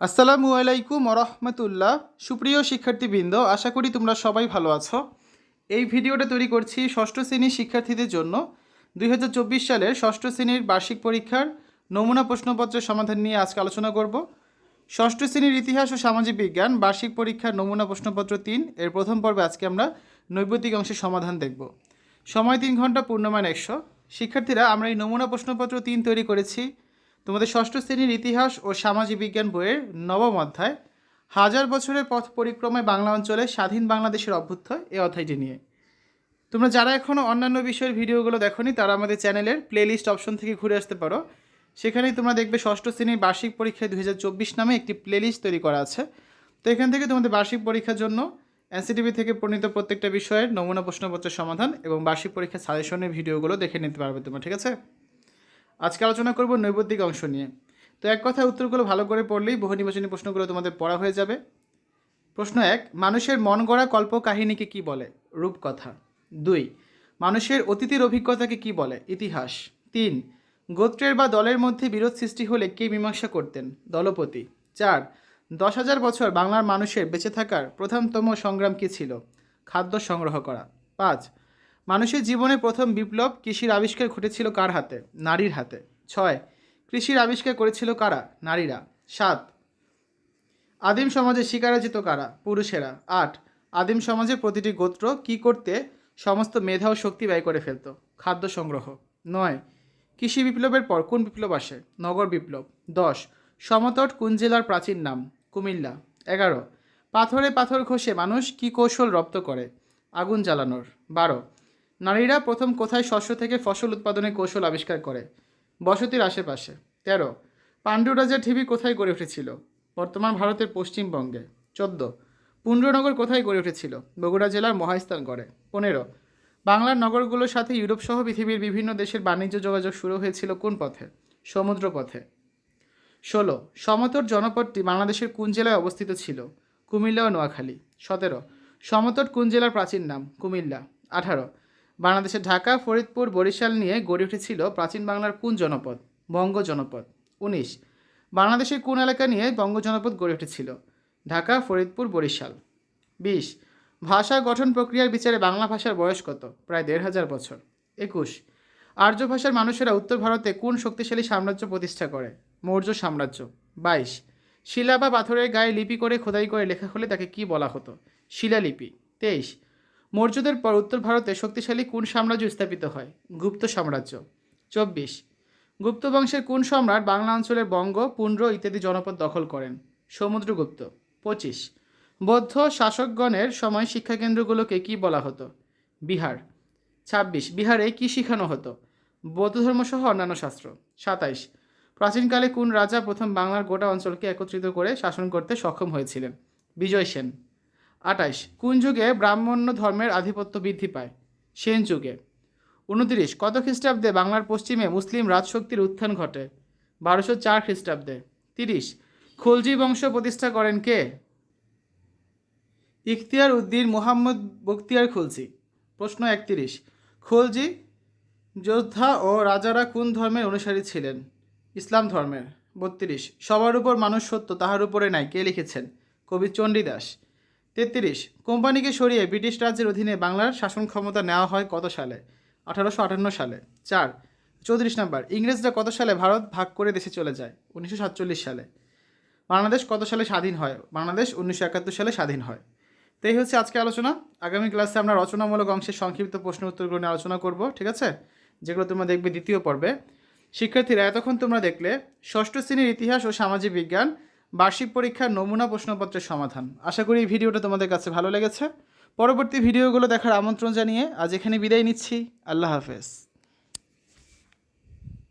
আসসালামু আলাইকুম রহমতুল্লাহ। সুপ্রিয় শিক্ষার্থীবৃন্দ, আশা করি তোমরা সবাই ভালো আছো। এই ভিডিওটা তৈরি করছি ষষ্ঠ শ্রেণির শিক্ষার্থীদের জন্য। দুই হাজার চব্বিশ সালের ষষ্ঠ শ্রেণির বার্ষিক পরীক্ষার নমুনা প্রশ্নপত্রের সমাধান নিয়ে আজকে আলোচনা করব। ষষ্ঠ শ্রেণির ইতিহাস ও সামাজিক বিজ্ঞান বার্ষিক পরীক্ষার নমুনা প্রশ্নপত্র তিন, এর প্রথম পর্বে আজকে আমরা নৈবতিক অংশের সমাধান দেখব। সময় তিন ঘণ্টা পূর্ণমান একশো। শিক্ষার্থীরা আমরা এই নমুনা প্রশ্নপত্র তিন তৈরি করেছি। তোমাদের ষষ্ঠ শ্রেণির ইতিহাস ও সামাজিক বিজ্ঞান বইয়ের নবম অধ্যায়। হাজার বছরের পথ পরিক্রমায় বাংলা অঞ্চলে স্বাধীন বাংলাদেশের অভ্যুত্থায় এই অধ্যায়টি নিয়ে। তোমরা যারা এখনও অন্যান্য বিষয়ের ভিডিওগুলো দেখোনি, তারা আমাদের চ্যানেলের প্লেলিস্ট অপশন থেকে ঘুরে আসতে পারো। সেখানেই তোমরা দেখবে ষষ্ঠ শ্রেণির বার্ষিক পরীক্ষায় দুই হাজার চব্বিশ নামে একটি প্লেলিস্ট তৈরি করা আছে। তো এখান থেকে তোমাদের বার্ষিক পরীক্ষার জন্য এনসিটিভি থেকে প্রণীত প্রত্যেকটা বিষয়ের নমুনা প্রশ্নপত্রের সমাধান এবং বার্ষিক পরীক্ষার সাজেশনের ভিডিওগুলো দেখে নিতে পারবে তোমরা, ঠিক আছে? আজকে আলোচনা করব নৈবদ্যিক অংশ নিয়ে। তো এক কথায় উত্তরগুলো ভালো করে পড়লেই বহু নির্বাচনী প্রশ্নগুলো তোমাদের পড়া হয়ে যাবে। প্রশ্ন এক, মানুষের মন গড়া কল্প কাহিনীকে কি বলে? রূপকথা। দুই, মানুষের অতীতের অভিজ্ঞতাকে কি বলে? ইতিহাস। তিন, গোত্রের বা দলের মধ্যে বিরোধ সৃষ্টি হলে কে মীমাংসা করতেন? দলপতি। চার, দশ হাজার বছর বাংলার মানুষের বেঁচে থাকার প্রধানতম সংগ্রাম কী ছিল? খাদ্য সংগ্রহ করা। পাঁচ মানুষের জীবনে প্রথম বিপ্লব কৃষির আবিষ্কার ঘটেছিল কার হাতে? নারীর হাতে। ছয়, কৃষির আবিষ্কার করেছিল কারা? নারীরা। সাত, আদিম সমাজে শিকারা যেত কারা? পুরুষেরা। আট, আদিম সমাজের প্রতিটি গোত্র কি করতে সমস্ত মেধা ও শক্তি ব্যয় করে ফেলত? খাদ্য সংগ্রহ। নয়, কৃষি বিপ্লবের পর কোন বিপ্লব আসে? নগর বিপ্লব। দশ, সমতট কোন জেলার প্রাচীন নাম? কুমিল্লা। এগারো, পাথরে পাথর ঘষে মানুষ কি কৌশল রপ্ত করে? আগুন জ্বালানোর। বারো নারীরা প্রথম কোথায় শস্য থেকে ফসল উৎপাদনের কৌশল আবিষ্কার করে? বসতির আশেপাশে। তেরো পাণ্ডু রাজার ঢিবি কোথায় গড়ে উঠেছিল? বর্তমান ভারতের পশ্চিমবঙ্গে। চোদ্দ পুণ্ড্রনগর কোথায় গড়ে উঠেছিল? বগুড়া জেলার মহাস্থান গড়ে। পনেরো, বাংলার নগরগুলোর সাথে ইউরোপ সহ পৃথিবীর বিভিন্ন দেশের বাণিজ্য যোগাযোগ শুরু হয়েছিল কোন পথে? সমুদ্র পথে ষোলো, সমতট জনপদটি বাংলাদেশের কোন জেলায় অবস্থিত ছিল? কুমিল্লা ও নোয়াখালী। সতেরো, সমতট কোন জেলার প্রাচীন নাম? কুমিল্লা। আঠারো বাংলাদেশের ঢাকা, ফরিদপুর, বরিশাল নিয়ে গড়ে উঠেছিল প্রাচীন বাংলার কোন জনপদ? বঙ্গ জনপদ। উনিশ। বাংলাদেশের কোন এলাকা নিয়ে বঙ্গ জনপদ গড়ে উঠেছিল? ঢাকা, ফরিদপুর, বরিশাল। বিশ। ভাষা গঠন প্রক্রিয়ার বিচারে বাংলা ভাষার বয়স কত? প্রায় দেড় হাজার বছর। একুশ। আর্য ভাষার মানুষেরা উত্তর ভারতে কোন শক্তিশালী সাম্রাজ্য প্রতিষ্ঠা করে? মৌর্য সাম্রাজ্য। বাইশ। শিলা বা পাথরের গায়ে লিপি করে খোদাই করে লেখা হলে তাকে কি বলা হতো? শিলালিপি। তেইশ। মৌর্যদের পর উত্তর ভারতে শক্তিশালী কোন সাম্রাজ্য স্থাপিত হয়? গুপ্ত সাম্রাজ্য। চব্বিশ। গুপ্ত বংশের কোন সম্রাট বাংলা অঞ্চলের বঙ্গ পুণ্ড্র ইত্যাদি জনপদ দখল করেন? সমুদ্রগুপ্ত। পঁচিশ। বৌদ্ধ শাসকগণের সময় শিক্ষাকেন্দ্রগুলোকে কি বলা হতো? বিহার। ছাব্বিশ। বিহারে কি শেখানো হতো? বৌদ্ধ ধর্মসহ অন্যান্য শাস্ত্র। সাতাইশ। প্রাচীনকালে কোন রাজা প্রথম বাংলার গোটা অঞ্চলকে একত্রিত করে শাসন করতে সক্ষম হয়েছিলেন? বিজয় সেন। আটাইশ কোন যুগে ব্রাহ্মণ্য ধর্মের আধিপত্য বৃদ্ধি পায়? সেন যুগে। উনত্রিশ, কত খ্রিস্টাব্দে বাংলার পশ্চিমে মুসলিম রাজশক্তির উত্থান ঘটে? বারোশো চার খ্রিস্টাব্দে। তিরিশ, খুলজি বংশ প্রতিষ্ঠা করেন কে? ইখতিয়ার উদ্দিন মুহাম্মদ বখতিয়ার খুলজি। প্রশ্ন একত্রিশ, খুলজি যোদ্ধা ও রাজারা কোন ধর্মের অনুসারী ছিলেন? ইসলাম ধর্মের। বত্রিশ, সবার উপর মানুষ সত্য, তাহার উপরে নাই, কে লিখেছেন? কবি চণ্ডীদাস। তেত্রিশ, কোম্পানিকে সরিয়ে ব্রিটিশ রাজ্যের অধীনে বাংলার শাসন ক্ষমতা নেওয়া হয় কত সালে? আঠারোশো আটান্ন সালে। চার, চৌত্রিশ নম্বর, ইংরেজরা কত সালে ভারত ভাগ করে দেশে চলে যায়? উনিশশো সাতচল্লিশ সালে। বাংলাদেশ কত সালে স্বাধীন হয়? বাংলাদেশ উনিশশো একাত্তর সালে স্বাধীন হয়। তো এই হচ্ছে আজকে আলোচনা। আগামী ক্লাসে আমরা রচনামূলক অংশের সংক্ষিপ্ত প্রশ্ন উত্তরগুলো নিয়ে আলোচনা করব, ঠিক আছে? যেগুলো তোমরা দেখবে দ্বিতীয় পর্বে। শিক্ষার্থীরা, এতক্ষণ তোমরা দেখলে ষষ্ঠ শ্রেণির ইতিহাস ও সামাজিক বিজ্ঞান বার্ষিক পরীক্ষার নমুনা প্রশ্নপত্রের সমাধান। আশা করি এই ভিডিওটা তোমাদের কাছে ভালো লেগেছে। পরবর্তী ভিডিওগুলো দেখার আমন্ত্রণ জানিয়ে আজ এখানে বিদায় নিচ্ছি। আল্লাহ হাফেজ।